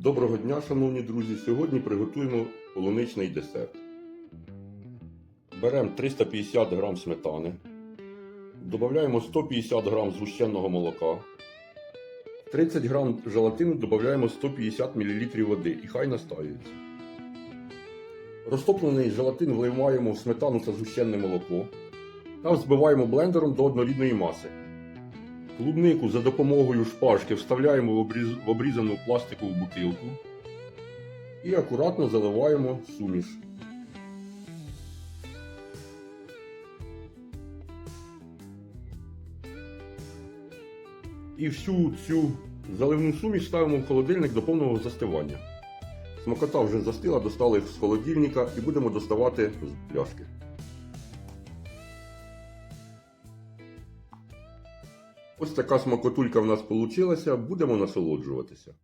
Доброго дня, шановні друзі! Сьогодні приготуємо полуничний десерт. Беремо 350 г сметани, додаємо 150 г згущеного молока, 30 г желатину додаємо 150 мл води і хай настаюється. Розтоплений желатин вливаємо в сметану та згущене молоко та взбиваємо блендером до однорідної маси. Клубнику за допомогою шпажки вставляємо в, обрізану пластикову бутилку і акуратно заливаємо суміш. І всю цю заливну суміш ставимо в холодильник до повного застивання. Смакота вже застила, достали з холодильника і будемо доставати з пляшки. Ось така смакотулька в нас вийшла, будемо насолоджуватися.